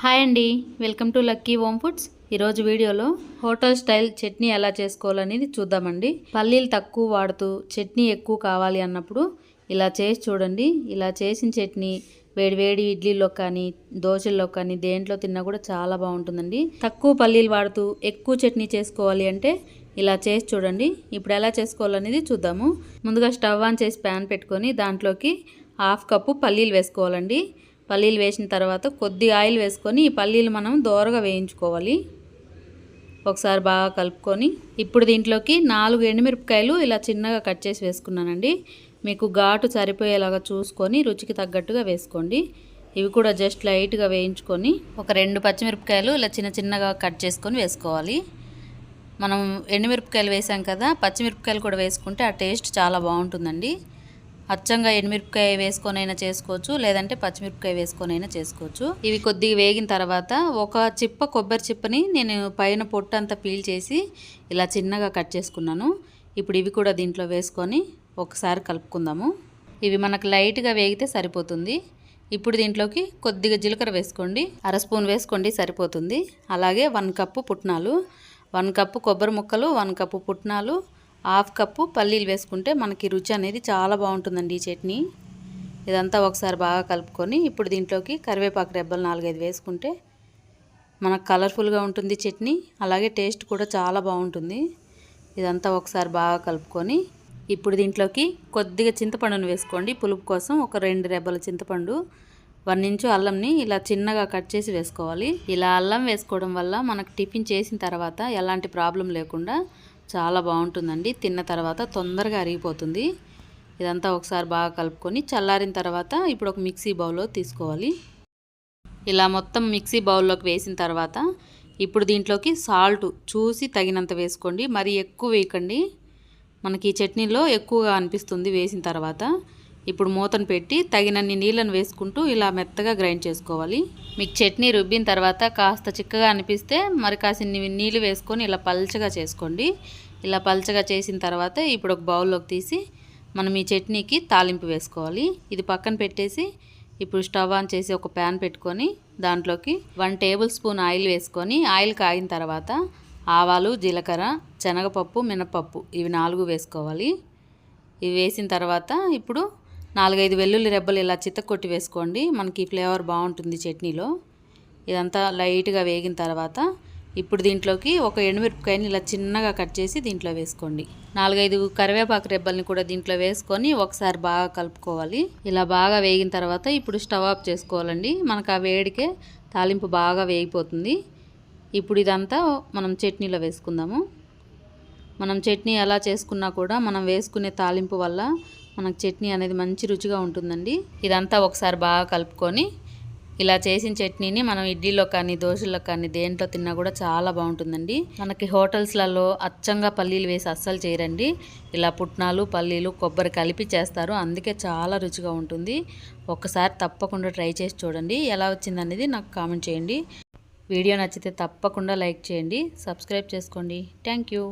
Hi అండి. Welcome to lucky home foods. ఈరోజు వీడియోలో హోటల్ స్టైల్ చట్నీ ఎలా చేసుకోవాలనేది చూద్దామండి. పల్లీలు తక్కువ వాడుతూ చట్నీ ఎక్కువ కావాలి అన్నప్పుడు ఇలా చేసి చూడండి. ఇలా చేసిన చట్నీ వేడి వేడి ఇడ్లీలో కానీ దోశల్లో కానీ దేంట్లో తిన్నా కూడా చాలా బాగుంటుందండి. తక్కువ పల్లీలు వాడుతూ ఎక్కువ చట్నీ చేసుకోవాలి అంటే ఇలా చేసి చూడండి. ఇప్పుడు ఎలా చేసుకోవాలనేది చూద్దాము. ముందుగా స్టవ్ ఆన్ చేసి ప్యాన్ పెట్టుకొని దాంట్లోకి హాఫ్ కప్పు పల్లీలు వేసుకోవాలండి. పల్లీలు వేసిన తర్వాత కొద్ది ఆయిల్ వేసుకొని ఈ పల్లీలు మనం దోరగా వేయించుకోవాలి. ఒకసారి బాగా కలుపుకొని ఇప్పుడు దీంట్లోకి నాలుగు ఎండుమిరపకాయలు ఇలా చిన్నగా కట్ చేసి వేసుకున్నానండి. మీకు ఘాటు సరిపోయేలాగా చూసుకొని రుచికి తగ్గట్టుగా వేసుకోండి. ఇవి కూడా జస్ట్ లైట్గా వేయించుకొని ఒక రెండు పచ్చిమిరపకాయలు ఇలా చిన్న చిన్నగా కట్ చేసుకొని వేసుకోవాలి. మనం ఎండుమిరపకాయలు వేసాం కదా పచ్చిమిరపకాయలు కూడా వేసుకుంటే ఆ టేస్ట్ చాలా బాగుంటుందండి. అచ్చంగా ఎండుమిరపకాయ వేసుకొనైనా చేసుకోవచ్చు లేదంటే పచ్చిమిరపకాయ వేసుకొనైనా చేసుకోవచ్చు. ఇవి కొద్దిగా వేగిన తర్వాత ఒక చిప్ప కొబ్బరి చిప్పని నేను పైన పొట్టు అంతా పీల్ చేసి ఇలా చిన్నగా కట్ చేసుకున్నాను. ఇప్పుడు ఇవి కూడా దీంట్లో వేసుకొని ఒకసారి కలుపుకుందాము. ఇవి మనకు లైట్గా వేగితే సరిపోతుంది. ఇప్పుడు దీంట్లోకి కొద్దిగా జీలకర్ర వేసుకోండి. అర స్పూన్ వేసుకోండి సరిపోతుంది. అలాగే వన్ కప్పు పుట్నాలు వన్ కప్పు కొబ్బరి ముక్కలు వన్ కప్పు పుట్నాలు హాఫ్ కప్పు పల్లీలు వేసుకుంటే మనకి రుచి అనేది చాలా బాగుంటుందండి ఈ చట్నీ. ఇదంతా ఒకసారి బాగా కలుపుకొని ఇప్పుడు దీంట్లోకి కరివేపాకు రెబ్బలు నాలుగైదు వేసుకుంటే మనకు కలర్ఫుల్గా ఉంటుంది చట్నీ. అలాగే టేస్ట్ కూడా చాలా బాగుంటుంది. ఇదంతా ఒకసారి బాగా కలుపుకొని ఇప్పుడు దీంట్లోకి కొద్దిగా చింతపండును వేసుకోండి. పులుపు కోసం ఒక రెండు రెబ్బల చింతపండు వన్ ఇంచు అల్లంని ఇలా చిన్నగా కట్ చేసి వేసుకోవాలి. ఇలా అల్లం వేసుకోవడం వల్ల మనకు టిఫిన్ చేసిన తర్వాత ఎలాంటి ప్రాబ్లం లేకుండా చాలా బాగుంటుందండి. తిన్న తర్వాత తొందరగా అరిగిపోతుంది. ఇదంతా ఒకసారి బాగా కలుపుకొని చల్లారిన తర్వాత ఇప్పుడు ఒక మిక్సీ బౌల్లో తీసుకోవాలి. ఇలా మొత్తం మిక్సీ బౌల్లోకి వేసిన తర్వాత ఇప్పుడు దీంట్లోకి సాల్ట్ చూసి తగినంత వేసుకోండి. మరి ఎక్కువ వేయకండి. మనకి ఈ చట్నీలో ఎక్కువగా అనిపిస్తుంది వేసిన తర్వాత. ఇప్పుడు మూతను పెట్టి తగినన్ని నీళ్ళను వేసుకుంటూ ఇలా మెత్తగా గ్రైండ్ చేసుకోవాలి. మీకు చట్నీ రుబ్బిన తర్వాత కాస్త చిక్కగా అనిపిస్తే మరి కాసిన్ని నీళ్ళు వేసుకొని ఇలా పల్చగా చేసుకోండి. ఇలా పల్చగా చేసిన తర్వాత ఇప్పుడు ఒక బౌల్లోకి తీసి మనం ఈ చట్నీకి తాలింపు వేసుకోవాలి. ఇది పక్కన పెట్టేసి ఇప్పుడు స్టవ్ ఆన్ చేసి ఒక ప్యాన్ పెట్టుకొని దాంట్లోకి వన్ టేబుల్ స్పూన్ ఆయిల్ వేసుకొని ఆయిల్ కాగిన తర్వాత ఆవాలు జీలకర్ర శనగపప్పు మినపప్పు ఇవి నాలుగు వేసుకోవాలి. ఇవి వేసిన తర్వాత ఇప్పుడు నాలుగైదు వెల్లుల్లి రెబ్బలు ఇలా చిత్తకొట్టి వేసుకోండి. మనకి ఫ్లేవర్ బాగుంటుంది చట్నీలో. ఇదంతా లైట్గా వేగిన తర్వాత ఇప్పుడు దీంట్లోకి ఒక ఎండుమిరపకాయని ఇలా చిన్నగా కట్ చేసి దీంట్లో వేసుకోండి. నాలుగైదు కరివేపాకు రెబ్బల్ని కూడా దీంట్లో వేసుకొని ఒకసారి బాగా కలుపుకోవాలి. ఇలా బాగా వేగిన తర్వాత ఇప్పుడు స్టవ్ ఆఫ్ చేసుకోవాలండి. మనకు ఆ వేడికే తాలింపు బాగా వేగిపోతుంది. ఇప్పుడు ఇదంతా మనం చట్నీలో వేసుకుందాము. మనం చట్నీ ఎలా చేసుకున్నా కూడా మనం వేసుకునే తాలింపు వల్ల మనకు చట్నీ అనేది మంచి రుచిగా ఉంటుందండి. ఇదంతా ఒకసారి బాగా కలుపుకొని ఇలా చేసిన చట్నీని మనం ఇడ్లీలో కానీ దోశల్లో కానీ దేంట్లో తిన్నా కూడా చాలా బాగుంటుందండి. మనకి హోటల్స్లలో అచ్చంగా పల్లీలు వేసి అస్సలు చేయరండి. ఇలా పుట్నాలు పల్లీలు కొబ్బరి కలిపి చేస్తారు. అందుకే చాలా రుచిగా ఉంటుంది. ఒక్కసారి తప్పకుండా ట్రై చేసి చూడండి. ఎలా వచ్చిందనేది నాకు కామెంట్ చేయండి. వీడియో నచ్చితే తప్పకుండా లైక్ చేయండి. సబ్స్క్రైబ్ చేసుకోండి. Thank you.